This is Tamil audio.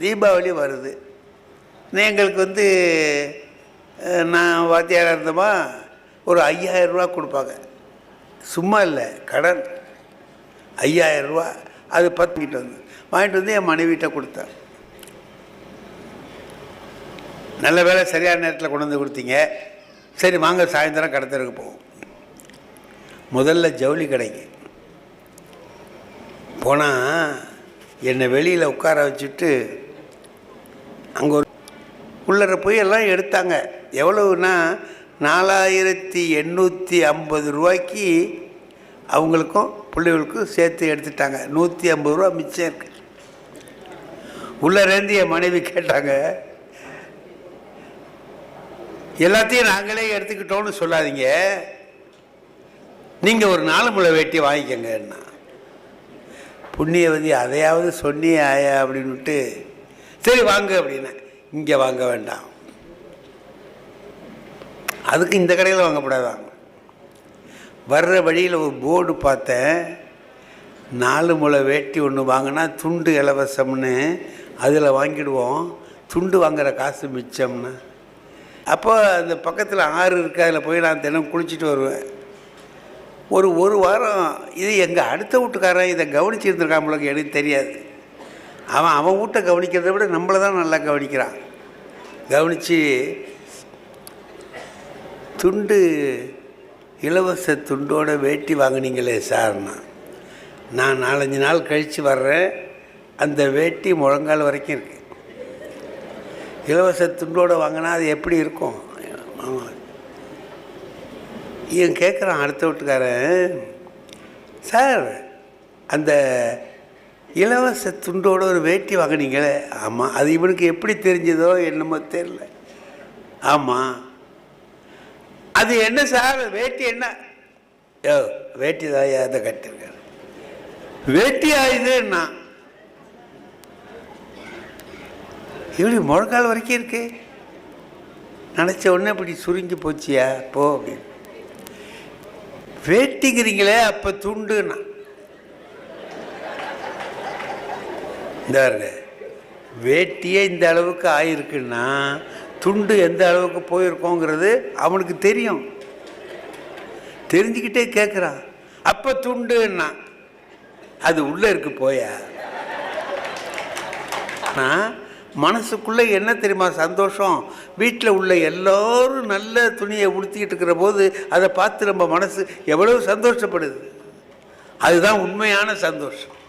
தீபாவளி வருது. எங்களுக்கு வந்து நான் வாத்தியாராக இருந்தோமா ஒரு ஐயாயிரரூவா கொடுப்பாங்க. சும்மா இல்லை கடன். ஐயாயிரரூவா அது பத்துக்கிட்டு வந்து வாங்கிட்டு வந்து என் மனைவிட்ட கொடுத்தேன். நல்ல வேலை சரியான நேரத்தில் கொண்டு வந்து கொடுத்தீங்க. சரி வாங்க சாயந்தரம் கடத்தருக்கு போவோம். முதல்ல ஜவுளி கடைக்கு. போனால் என்னை வெளியில் உட்கார வச்சுட்டு அங்கே ஒரு உள்ளர போய் எல்லாம் எடுத்தாங்க. எவ்வளவுனா நாலாயிரத்தி எண்ணூற்றி ஐம்பது ரூபாய்க்கு அவங்களுக்கும் பிள்ளைகளுக்கும் சேர்த்து எடுத்துட்டாங்க. நூற்றி ஐம்பது ரூபா மிச்சம் இருக்கு. உள்ளேருந்து என் மனைவி கேட்டாங்க எல்லாத்தையும் நாங்களே எடுத்துக்கிட்டோம்னு சொல்லாதீங்க. நீங்கள் ஒரு நாலு முளை வேட்டி வாங்கிக்கங்கன்னா புண்ணியவதி அதையாவது சொன்னியே ஆயா அப்படின்னுட்டு சரி வாங்க அப்படின்னேன் இங்கே வாங்க வேண்டாம். அதுக்கு இந்த கடையில் வாங்கக்கூடாதான் வர்ற வழியில் ஒரு போர்டு பார்த்தேன். நாலு முளை வேட்டி ஒன்று வாங்கினா துண்டு இலவசம்னு அதில் வாங்கிடுவோம். துண்டு வாங்குகிற காசு மிச்சம்னு. அப்போ அந்த பக்கத்தில் ஆறு இருக்குது அதில் போய் நான் தினம் குளிச்சுட்டு வருவேன். ஒரு ஒரு வாரம் இது எங்கள் அடுத்த வீட்டுக்காரன் இதை கவனிச்சிருந்துருக்கான் எனக்கு தெரியாது. அவன் அவன் வீட்டை கவனிக்கிறத விட நம்மளை தான் நல்லா கவனிக்கிறான். கவனித்து துண்டு இலவச துண்டோட வேட்டி வாங்குனீங்களே சார்னா. நான் நாலஞ்சு நாள் கழித்து வர்றேன். அந்த வேட்டி முழங்கால் வரைக்கும் இருக்கு. இலவச துண்டோட வாங்கினா அது எப்படி இருக்கும்? ஆமாம் இவன் கேட்குறான் அடுத்த வீட்டுக்காரன். சார் அந்த இலவச துண்டோட ஒரு வேட்டி வாங்குனீங்களே. ஆமாம் அது இவனுக்கு எப்படி தெரிஞ்சதோ என்னமோ தெரியல. ஆமாம் அது என்ன சார்? வேட்டி என்ன? யோ வேட்டி தான் அதை கட்டிருக்காரு வேட்டி ஆயுதுன்னா? இப்படி முழக்கால் வரைக்கும் இருக்கு. நினச்ச உடனே இப்படி சுருங்கி போச்சியா? போ அப்படின்னு. வேட்டிங்கிறீங்களே அப்போ துண்டுன்னா. இந்த பாருங்க வேட்டியே இந்த அளவுக்கு ஆயிருக்குன்னா துண்டு எந்த அளவுக்கு போயிருக்கோங்கிறது அவனுக்கு தெரியும். தெரிஞ்சுக்கிட்டே கேட்குறான் அப்போ துண்டுன்னா அது உள்ளே இருக்கு போயா? ஆனால் மனசுக்குள்ளே என்ன தெரியுமா சந்தோஷம்? வீட்டில் உள்ள எல்லோரும் நல்ல துணியை உடுத்திக்கிட்டு இருக்கிற போது அதை பார்த்து நம்ம மனசு எவ்வளவு சந்தோஷப்படுது. அதுதான் உண்மையான சந்தோஷம்.